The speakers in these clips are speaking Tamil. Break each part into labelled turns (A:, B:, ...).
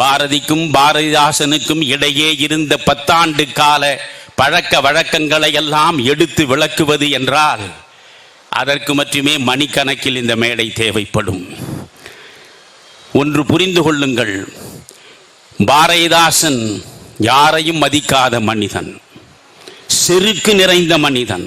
A: பாரதிக்கும் பாரதிதாசனுக்கும் இடையே இருந்த பத்தாண்டு கால பழக்க வழக்கங்களை எல்லாம் எடுத்து விளக்குவது என்றால் அதற்கு மட்டுமே மணிக்கணக்கில் இந்த மேடை தேவைப்படும் ஒன்று புரிந்து கொள்ளுங்கள் பாரதிதாசன் யாரையும் மதிக்காத மனிதன் செருக்கு நிறைந்த மனிதன்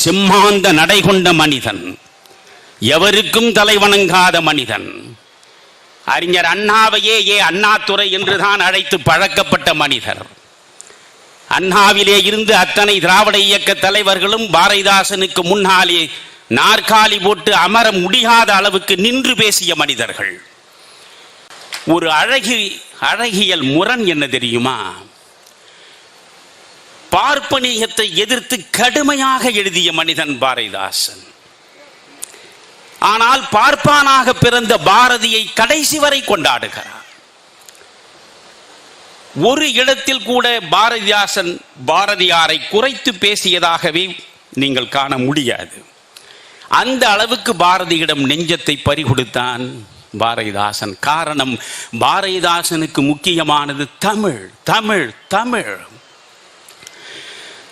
A: சிம்மாந்த நடை கொண்ட மனிதன் எவருக்கும் தலைவணங்காத மனிதன் அறிஞர் அண்ணாவையே ஏ அண்ணாத்துறை என்றுதான் அழைத்து பழக்கப்பட்ட மனிதர் அண்ணாவிலே இருந்து அத்தனை திராவிட இயக்க தலைவர்களும் பாரதிதாசனுக்கு முன்னாலே நாற்காலி போட்டு அமர முடியாத அளவுக்கு நின்று பேசிய மனிதர்கள் ஒரு அழகி அழகியல் முரண் என்ன தெரியுமா பார்ப்பனியத்தை எதிர்த்து கடுமையாக எழுதிய மனிதன் பாரதிதாசன் ஆனால் பார்ப்பானாக பிறந்த பாரதியை கடைசி வரை கொண்டாடுகிறார் ஒரு இடத்தில் கூட பாரதிதாசன் பாரதியாரை குறைத்து பேசியதாகவே நீங்கள் காண முடியாது அந்த அளவுக்கு பாரதியிடம் நெஞ்சத்தை பறிகொடுத்தான் பாரதிதாசன் காரணம் பாரதிதாசனுக்கு முக்கியமானது தமிழ் தமிழ் தமிழ்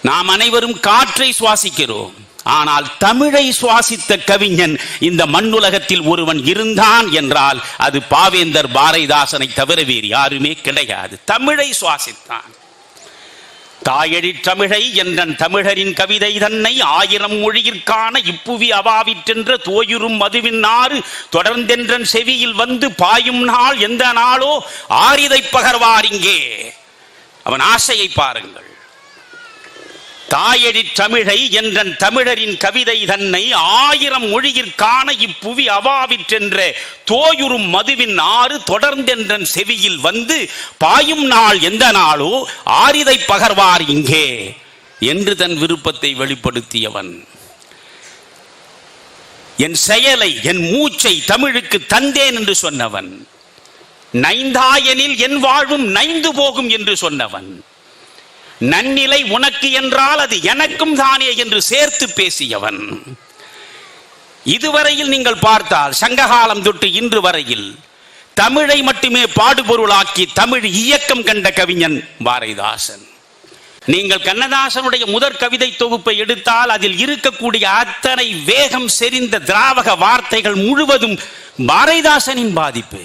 A: நாம் அனைவரும் காற்றை சுவாசிக்கிறோம் ஆனால் தமிழை சுவாசித்த கவிஞன் இந்த மண்ணுலகத்தில் ஒருவன் இருந்தான் என்றால் அது பாவேந்தர் பாரதிதாசனை தவிர வேறு யாருமே கிடையாது தமிழை சுவாசித்தான் தாயழி தமிழை என்றன் தமிழரின் கவிதை தன்னை ஆயிரம் மொழியிற்கான இப்புவி அவாவிற்றென்ற தோயுறும் மதுவின் நாறு தொடர்ந்தென்றன் செவியில் வந்து பாயும் நாள் எந்த நாளோ ஆரிதை பகர்வார் இங்கே அவன் ஆசையை பாருங்கள் தாயடி தமிழை என்ற தமிழரின் கவிதை தன்னை ஆயிரம் மொழியிற்கான இப்புவி அவாவிற்றென்ற தோயுறும் மதுவின் ஆறு தொடர்ந்தென்றன் செவியில் வந்து பாயும் நாள் எந்த நாளோ ஆரிதை பகர்வார் இங்கே என்று தன் விருப்பத்தை வெளிப்படுத்தியவன் என் செயலை என் மூச்சை தமிழுக்கு தந்தேன் என்று சொன்னவன் நைந்தாயனில் என் வாழ்வும் நைந்து போகும் என்று சொன்னவன் நன்னிலை உனக்கு என்றால் அது எனக்கும் தானே என்று சேர்த்து பேசியவன் இதுவரையில் நீங்கள் பார்த்தால் சங்ககாலம் தொட்டு இன்று வரையில் தமிழை மட்டுமே பாடுபொருளாக்கி தமிழ் இயக்கம் கண்ட கவிஞன் பாரதிதாசன் நீங்கள் கண்ணதாசனுடைய முதற் கவிதை தொகுப்பை எடுத்தால் அதில் இருக்கக்கூடிய அத்தனை வேகம் செறிந்த திராவக வார்த்தைகள் முழுவதும் பாரதிதாசனின் பாதிப்பு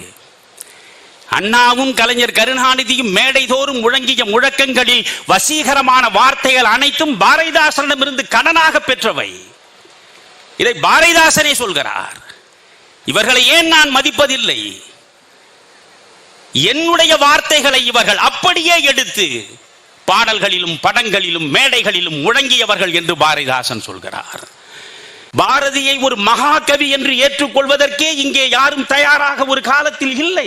A: அண்ணாவும் கலைஞர் கருணாநிதியும் மேடை தோறும் முழங்கிய முழக்கங்களில் வசீகரமான வார்த்தைகள் அனைத்தும் பாரதிதாசனிடமிருந்து கடனாக பெற்றவை இதை பாரதிதாசனே சொல்கிறார் இவர்களை ஏன் நான் மதிப்பதில்லை என்னுடைய வார்த்தைகளை இவர்கள் அப்படியே எடுத்து பாடல்களிலும் படங்களிலும் மேடைகளிலும் முழங்கியவர்கள் என்று பாரதிதாசன் சொல்கிறார் பாரதியை ஒரு மகாகவி என்று ஏற்றுக்கொள்வதற்கே இங்கே யாரும் தயாராக ஒரு காலத்தில் இல்லை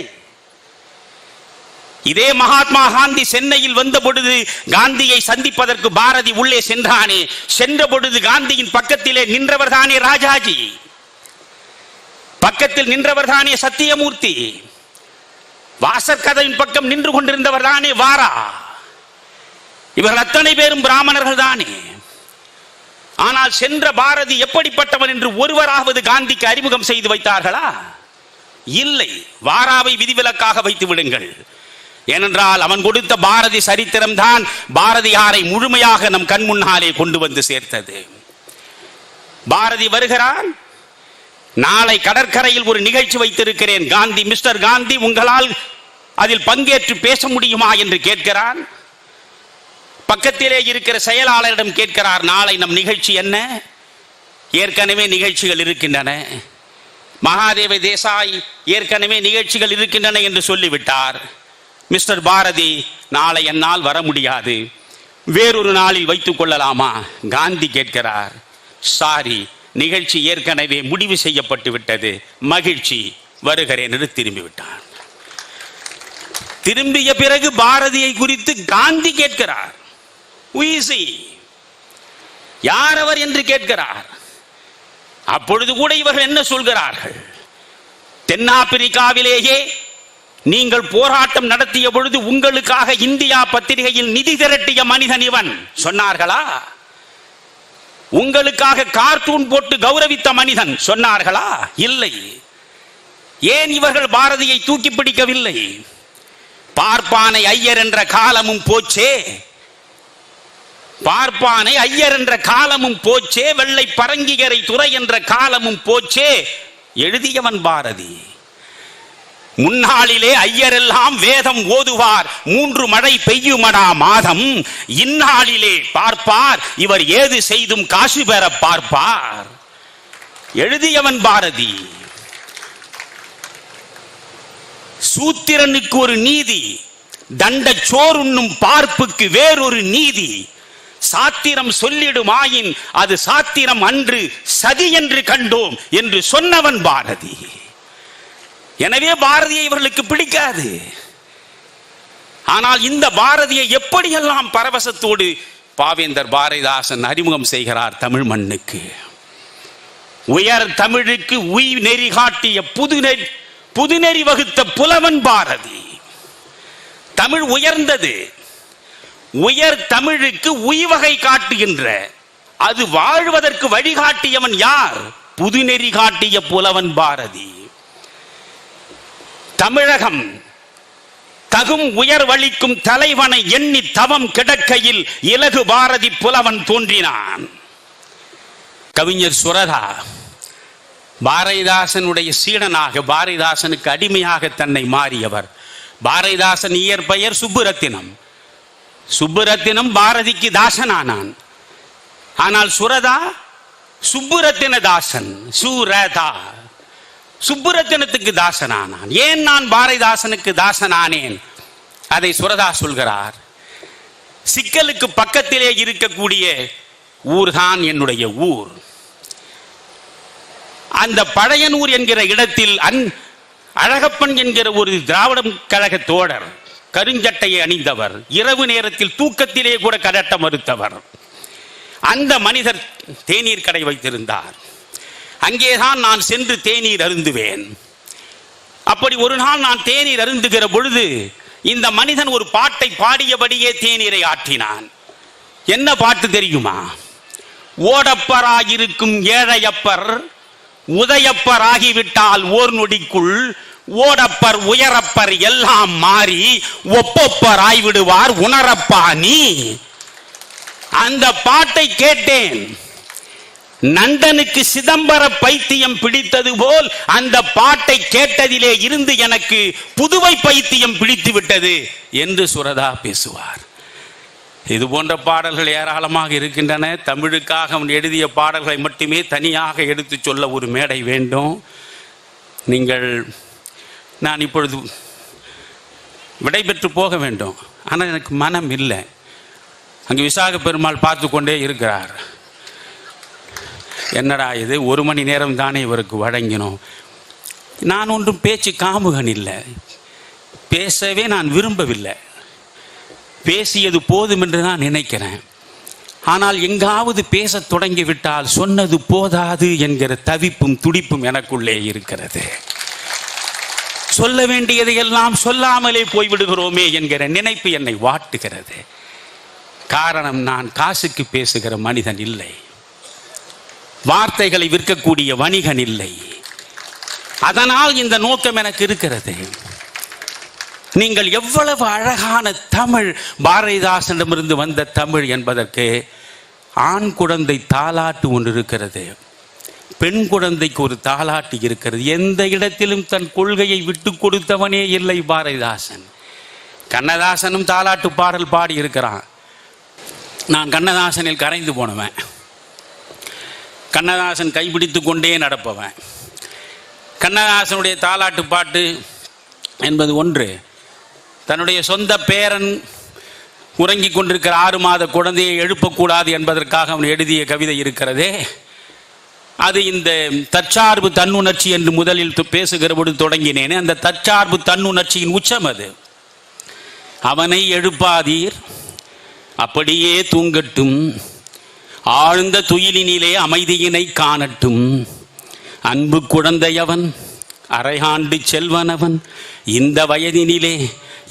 A: இதே மகாத்மா காந்தி சென்னையில் வந்த பொழுது காந்தியை சந்திப்பதற்கு பாரதி உள்ளே சென்றானே சென்ற பொழுது காந்தியின் பக்கத்திலே நின்றவர் தானே ராஜாஜி பக்கத்தில் நின்றவர் தானே சத்தியமூர்த்தி வாசற்கதவின் பக்கம் நின்று கொண்டிருந்தவர் தானே வாரா இவர் அத்தனை பேரும் பிராமணர்கள் தானே ஆனால் சென்ற பாரதி எப்படிப்பட்டவன் என்று ஒருவராவது காந்திக்கு அறிமுகம் செய்து வைத்தார்களா இல்லை வாராவை விதிவிலக்காக வைத்து விடுங்கள் ஏனென்றால் அவன் கொடுத்த பாரதி சரித்திரம்தான் பாரதியாரை முழுமையாக நம் கண் முன்னாலே கொண்டு வந்து சேர்த்தது பாரதி வருகிறான் நாளை கடற்கரையில் ஒரு நிகழ்ச்சி வைத்திருக்கிறேன் காந்தி மிஸ்டர் காந்தி உங்களால் அதில் பங்கேற்று பேச முடியுமா என்று கேட்கிறான் பக்கத்திலே இருக்கிற செயலாளரிடம் கேட்கிறார் நாளை நம் நிகழ்ச்சி என்ன ஏற்கனவே நிகழ்ச்சிகள் இருக்கின்றன மகாதேவ தேசாய் ஏற்கனவே நிகழ்ச்சிகள் இருக்கின்றன என்று சொல்லிவிட்டார் மிஸ்டர் பாரதி நாளை என்னால் வர முடியாது வேறொரு நாளில் வைத்துக் கொள்ளலாமா காந்தி கேட்கிறார் சாரி நிகழ்ச்சி ஏற்கனவே முடிவு செய்யப்பட்டு விட்டது மகிழ்ச்சி வருகிறேன் என்று திரும்பிவிட்டார் திரும்பிய பிறகு பாரதியை குறித்து காந்தி கேட்கிறார் யார் அவர் என்று கேட்கிறார் அப்பொழுது கூட இவர்கள் என்ன சொல்கிறார்கள் தென்னாப்பிரிக்காவிலேயே நீங்கள் போராட்டம் நடத்திய பொழுது உங்களுக்காக இந்தியா பத்திரிகையில் நிதி திரட்டிய மனிதன் இவன் சொன்னார்களா உங்களுக்காக கார்டூன் போட்டு கௌரவித்த மனிதன் சொன்னார்களா இல்லை ஏன் இவர்கள் பாரதியை தூக்கி பிடிக்கவில்லை பார்ப்பானை ஐயர் என்ற காலமும் போச்சே பார்ப்பானை ஐயர் என்ற காலமும் போச்சே வெள்ளை பரங்கிகரை துறை என்ற காலமும் போச்சே எழுதியவன் பாரதி முன்னாளிலே ஐயரெல்லாம் வேதம் ஓதுவார் மூன்று மழை பெய்யுமடா மாதம் இந்நாளிலே பார்ப்பார் இவர் ஏது செய்தும் காசு பெற பார்ப்பார் எழுதியவன் பாரதி சூத்திரனுக்கு ஒரு நீதி தண்ட சோறுண்ணும் பார்ப்புக்கு வேறொரு நீதி சாத்திரம் சொல்லிடுமாயின் அது சாத்திரம் அன்று சதி என்று கண்டோம் என்று சொன்னவன் பாரதி எனவே பாரதியை இவர்களுக்கு பிடிக்காது ஆனால் இந்த பாரதியை எப்படியெல்லாம் பரவசத்தோடு பாவேந்தர் பாரதிதாசன் அறிமுகம் செய்கிறார் தமிழ் மண்ணுக்கு உயர் தமிழுக்கு உய் நெறி காட்டிய புதுநெறி புதுநெறி வகுத்த புலவன் பாரதி தமிழ் உயர்ந்தது உயர் தமிழுக்கு வகை காட்டுகின்ற அது வாழ்வதற்கு வழிகாட்டியவன் யார் புதுநெறி காட்டிய புலவன் பாரதி தமிழகம் தகும் உயர் வழிக்கும் தலைவனை எண்ணி தவம் கிடக்கையில் இலகு பாரதி புலவன் தோன்றினான் கவிஞர் சுரதா பாரதிதாசனுடைய சீடனாக பாரதிதாசனுக்கு அடிமையாக தன்னை மாறியவர் பாரதிதாசன் இயற்பெயர் சுப்புரத்தினம் சுப்புரத்தினம் பாரதிக்கு தாசனானான் ஆனால் சுரதா சுப்புரத்தின தாசன் சுரதா சுப்புரத்தினத்துக்கு தாசனானான் ஏன் நான் பாரதிதாசனுக்கு தாசனானேன் அதை சுரதா சொல்கிறார் சிக்கலுக்கு பக்கத்திலே இருக்கக்கூடிய ஊர்தான் என்னுடைய ஊர் அந்த பழையனூர் என்கிற இடத்தில் அன் அழகப்பன் என்கிற ஒரு திராவிடம் கழக தோழர் கருஞ்சட்டையை அணிந்தவர் இரவு நேரத்தில் தூக்கத்திலே கூட கடட்ட மறுத்தவர் அந்த மனிதர் தேநீர் கடை வைத்திருந்தார் அங்கேதான் நான் சென்று தேநீர் அருந்துவேன் அப்படி ஒரு நாள் நான் தேநீர் அருந்துகிற பொழுது இந்த மனிதன் ஒரு பாட்டை பாடியபடியே தேநீரை ஆற்றினான் என்ன பாட்டு தெரியுமா ஓடப்பராயிருக்கும் ஏழையப்பர் உதயப்பராகிவிட்டால் ஓர் நொடிக்குள் ஓடப்பர் உயரப்பர் எல்லாம் மாறி ஒப்பப்பர் ஆய்விடுவார் உணரப்பா நீ அந்த பாட்டை கேட்டேன் நண்டனுக்கு சிதம்பர பைத்தியம் பிடித்தது போல் அந்த பாட்டை கேட்டதிலே இருந்து எனக்கு புதுவை பைத்தியம் பிடித்து விட்டது என்று சுரதா பேசுவார் இது போன்ற பாடல்கள் ஏராளமாக இருக்கின்றன தமிழுக்காக அவன் எழுதிய பாடல்களை மட்டுமே தனியாக எடுத்து சொல்ல ஒரு மேடை வேண்டும் நீங்கள் நான் இப்பொழுது விடைபெற்று போக வேண்டும் ஆனால் எனக்கு மனம் இல்லை அங்கே விசாக பெருமாள் பார்த்து கொண்டே இருக்கிறார் என்னடா இது ஒரு மணி நேரம் தானே இவருக்கு வழங்கினோம் நான் ஒன்றும் பேச்சு காமுகன் இல்லை பேசவே நான் விரும்பவில்லை பேசியது போதும் என்று நான் நினைக்கிறேன் ஆனால் எங்காவது பேசத் தொடங்கிவிட்டால் சொன்னது போதாது என்கிற தவிப்பும் துடிப்பும் எனக்குள்ளே இருக்கிறது சொல்ல வேண்டியதையெல்லாம் சொல்லாமலே போய்விடுகிறோமே என்கிற நினைப்பு என்னை வாட்டுகிறது காரணம் நான் காசுக்கு பேசுகிற மனிதன் இல்லை வார்த்தைகளை விற்கக்கூடிய வணிகன் இல்லை அதனால் இந்த நோக்கம் எனக்கு இருக்கிறது நீங்கள் எவ்வளவு அழகான தமிழ் பாரதிதாசனிடமிருந்து வந்த தமிழ் என்பதற்கு ஆண் குழந்தை தாலாட்டு ஒன்று இருக்கிறது பெண் குழந்தைக்கு ஒரு தாலாட்டு இருக்கிறது எந்த இடத்திலும் தன் கொள்கையை விட்டு கொடுத்தவனே இல்லை பாரதிதாசன் கண்ணதாசனும் தாலாட்டு பாடல் பாடி இருக்கிறான் நான் கண்ணதாசனில் கரைந்து போனவன் கண்ணதாசன் கைப்பிடித்து கொண்டே நடப்பவன் கண்ணதாசனுடைய தாலாட்டு பாட்டு என்பது ஒன்று தன்னுடைய சொந்த பேரன் உறங்கிக் கொண்டிருக்கிற ஆறு மாத குழந்தையை எழுப்பக்கூடாது என்பதற்காக அவன் எழுதிய கவிதை இருக்கிறதே அது இந்த தற்சார்பு தன்னுணர்ச்சி என்று முதலில் பேசுகிறபோது தொடங்கினேன் அந்த தற்சார்பு தன்னுணர்ச்சியின் உச்சம் அது அவனை எழுப்பாதீர் அப்படியே தூங்கட்டும் ஆழ்ந்த துயிலினிலே அமைதியினை காணட்டும் அன்பு குழந்தையவன் அரைகாண்டு செல்வனவன் இந்த வயதினிலே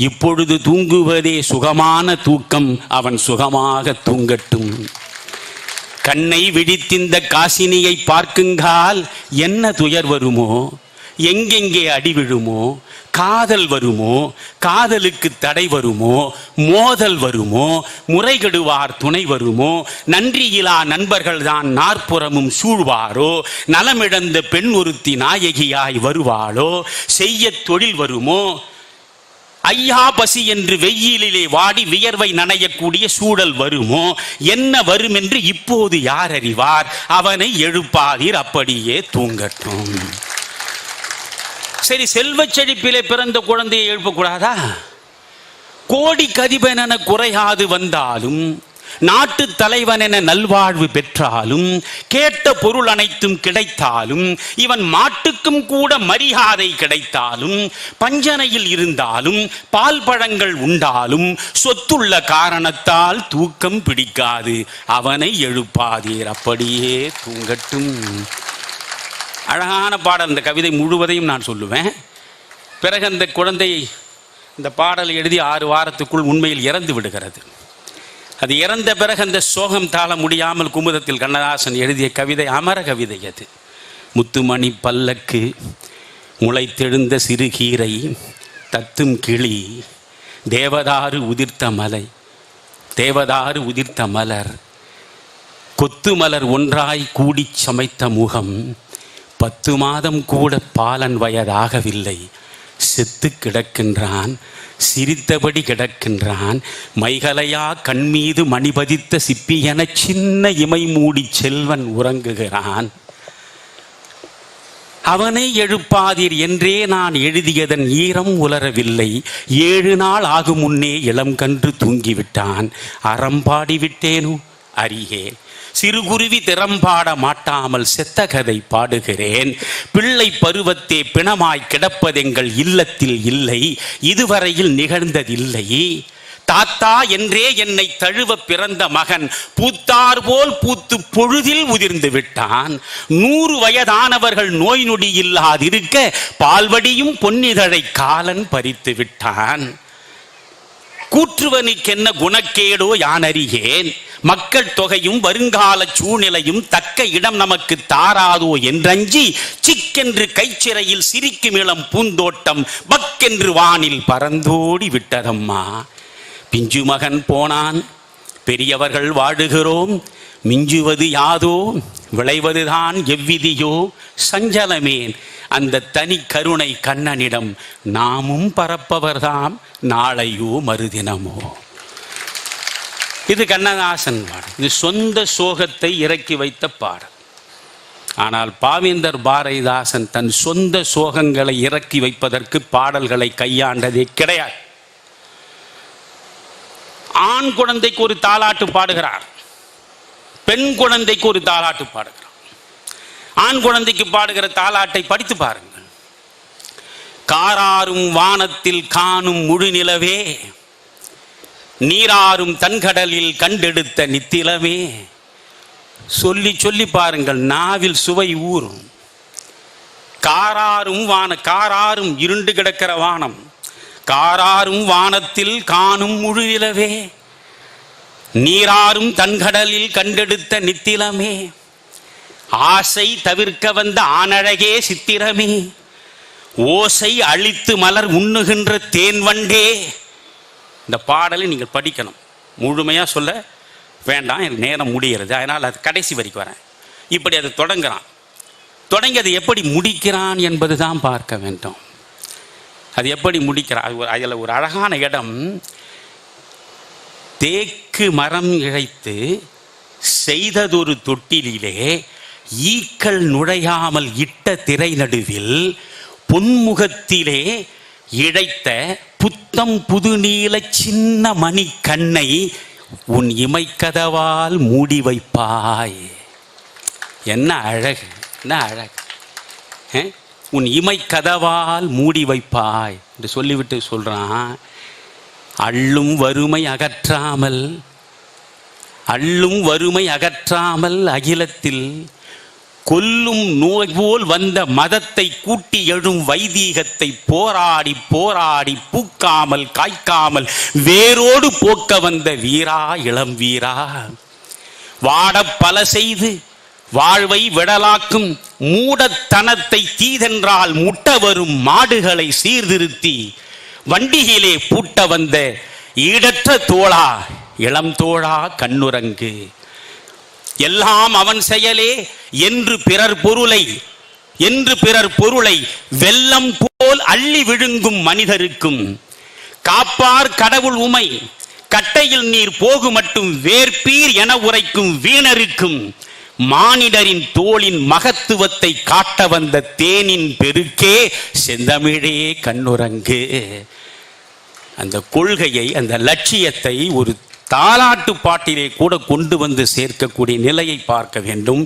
A: இப்பொழுது தூங்குவதே சுகமான தூக்கம் அவன் சுகமாக தூங்கட்டும் கண்ணை விழித்திந்த காசினியை பார்க்குங்கால் என்ன துயர் வருமோ எங்கெங்கே அடி விழுமோ காதல் வருமோ காதலுக்கு தடை வருமோ மோதல் வருமோ முறைகெடுவார் துணை வருமோ நன்றியிலா நண்பர்கள் தான் நாற்புறமும் சூழ்வாரோ நலமிழந்த பெண் ஒருத்தி நாயகியாய் வருவாளோ செய்ய தொழில் வருமோ ஐயா பசி என்று வெயிலிலே வாடி வியர்வை நனையக்கூடிய சூழல் வருமோ என்ன வரும் என்று இப்போது யார் அறிவார் அவனை எழுப்பாதீர் அப்படியே தூங்கட்டும் சரி செல்வ செழிப்பிலே பிறந்த குழந்தையை எழுப்பக்கூடாதா கோடி கதிபன் என குறையாது வந்தாலும் நாட்டு தலைவன் என நல்வாழ்வு பெற்றாலும் கேட்ட பொருள் அனைத்தும் கிடைத்தாலும் இவன் மாட்டுக்கும் கூட மரியாதை கிடைத்தாலும் பஞ்சனையில் இருந்தாலும் பால் பழங்கள் உண்டாலும் சொத்துள்ள காரணத்தால் தூக்கம் பிடிக்காது அவனை எழுப்பாதீர் அப்படியே தூங்கட்டும் அழகான பாடல் இந்த கவிதை முழுவதையும் நான் சொல்லுவேன் பிறகு அந்த குழந்தை இந்த பாடலை எழுதி ஆறு வாரத்துக்குள் உண்மையில் இறந்து விடுகிறது அது இறந்த பிறகு அந்த சோகம் தாழ முடியாமல் குமுதத்தில் கண்ணதாசன் எழுதிய கவிதை அமர கவிதை அது முத்துமணி பல்லக்கு முளைத்தெழுந்த சிறுகீரை தத்தும் கிளி தேவதாறு உதிர்த்த மலை தேவதாறு உதிர்த்த மலர் கொத்து மலர் ஒன்றாய் கூடி சமைத்த முகம் பத்து மாதம் கூட பாலன் வயதாகவில்லை செத்து கிடக்கின்றான் சிரித்தபடி கிடக்கின்றான் மைகலையா கண்மீது மணிபதித்த சிப்பி என சின்ன இமை மூடி செல்வன் உறங்குகிறான் அவனை எழுப்பாதீர் என்றே நான் எழுதியதன் ஈரம் உலரவில்லை ஏழு நாள் ஆகும் முன்னே இளம் கன்று தூங்கிவிட்டான் அறம்பாடிவிட்டேனோ அறியேன் சிறுகுருவி திறம்பாட மாட்டாமல் செத்த கதை பாடுகிறேன் பிள்ளை பருவத்தே பிணமாய் கிடப்பதெங்கள் இல்லத்தில் இல்லை இதுவரையில் நிகழ்ந்ததில்லை தாத்தா என்றே என்னை தழுவ பிறந்த மகன் பூத்தார் போல் பூத்து பொழுதில் உதிர்ந்து விட்டான் நூறு வயதானவர்கள் நோய் நொடி இல்லாதிருக்க பால்வடியும் பொன்னிதழை காலன் பறித்து விட்டான் கூற்றுவனுக்கென்ன குணக்கேடோ அறியேன் மக்கள் தொகையும் வருங்கால சூழ்நிலையும் தக்க இடம் நமக்கு தாராதோ என்றஞ்சி சிக்கென்று கைச்சிறையில் சிரிக்கும் இளம் பூந்தோட்டம் பக்கென்று வானில் பறந்தோடி விட்டதம்மா பிஞ்சு மகன் போனான் பெரியவர்கள் வாடுகிறோம் மிஞ்சுவது யாதோ விளைவதுதான் எவ்விதியோ சஞ்சலமேன் அந்த தனி கருணை கண்ணனிடம் நாமும் பரப்பவர்தாம் நாளையோ மறுதினமோ இது கண்ணதாசன் பாடல் இது சொந்த சோகத்தை இறக்கி வைத்த பாடல் ஆனால் பாவேந்தர் பாரதிதாசன் தன் சொந்த சோகங்களை இறக்கி வைப்பதற்கு பாடல்களை கையாண்டதே கிடையாது ஆண் குழந்தைக்கு ஒரு தாளாட்டு பாடுகிறார் பெண் குழந்தைக்கு ஒரு தாலாட்டு பாடுகிறார் ஆண் குழந்தைக்கு பாடுகிற தாலாட்டை படித்து பாருங்கள் காராரும் வானத்தில் காணும் முழு நிலவே நீராறும் தன்கடலில் கண்டெடுத்த நித்திலமே சொல்லி சொல்லி பாருங்கள் நாவில் சுவை ஊறும் காராரும் வான காராரும் இருண்டு கிடக்கிற வானம் காராரும் வானத்தில் காணும் முழுநிலவே நீராறும் தன்கடலில் கண்டெடுத்த நித்திலமே ஆசை தவிர்க்க வந்த ஆனழகே சித்திரமே ஓசை அழித்து மலர் உண்ணுகின்ற தேன்வண்டே இந்த பாடலை நீங்கள் படிக்கணும் முழுமையாக சொல்ல வேண்டாம் எனக்கு நேரம் முடிகிறது அதனால் அது கடைசி வரைக்கும் வரேன் இப்படி அது தொடங்குறான் தொடங்கி அதை எப்படி முடிக்கிறான் என்பது தான் பார்க்க வேண்டும் அது எப்படி முடிக்கிறான் அது அதில் ஒரு அழகான இடம் தேக்கு மரம் இழைத்து செய்ததொரு தொட்டிலே ஈக்கள் நுழையாமல் இட்ட திரை நடுவில் பொன்முகத்திலே இழைத்த புத்தம் புது நீல சின்ன மணி கண்ணை உன் இமைக்கதவால் மூடி வைப்பாய் என்ன அழகு என்ன அழகு உன் இமை கதவால் மூடி வைப்பாய் என்று சொல்லிவிட்டு சொல்கிறான் அள்ளும் வறுமை அகற்றாமல் அள்ளும் வறுமை அகற்றாமல் அகிலத்தில் கொல்லும் நோய் போல் வந்த மதத்தை கூட்டி எழும் வைதீகத்தை போராடி போராடி பூக்காமல் காய்க்காமல் வேரோடு போக்க வந்த வீரா இளம் வீரா வாட பல செய்து வாழ்வை விடலாக்கும் மூடத்தனத்தை தீதென்றால் முட்ட வரும் மாடுகளை சீர்திருத்தி வண்டியிலே பூட்ட வந்த ஈடற்ற தோழா இளம் தோழா கண்ணுரங்கு எல்லாம் அவன் செயலே என்று பிறர் பொருளை என்று பிறர் பொருளை வெள்ளம் போல் அள்ளி விழுங்கும் மனிதருக்கும் காப்பார் கடவுள் உமை கட்டையில் நீர் போகு மட்டும் வேர்ப்பீர் என உரைக்கும் வீணருக்கும் மானிடரின் தோளின் மகத்துவத்தை காட்ட வந்த தேனின் பெருக்கே செந்தமிழே கண்ணுரங்கு அந்த கொள்கையை அந்த லட்சியத்தை ஒரு தாலாட்டு பாட்டிலே கூட கொண்டு வந்து சேர்க்கக்கூடிய நிலையை பார்க்க வேண்டும்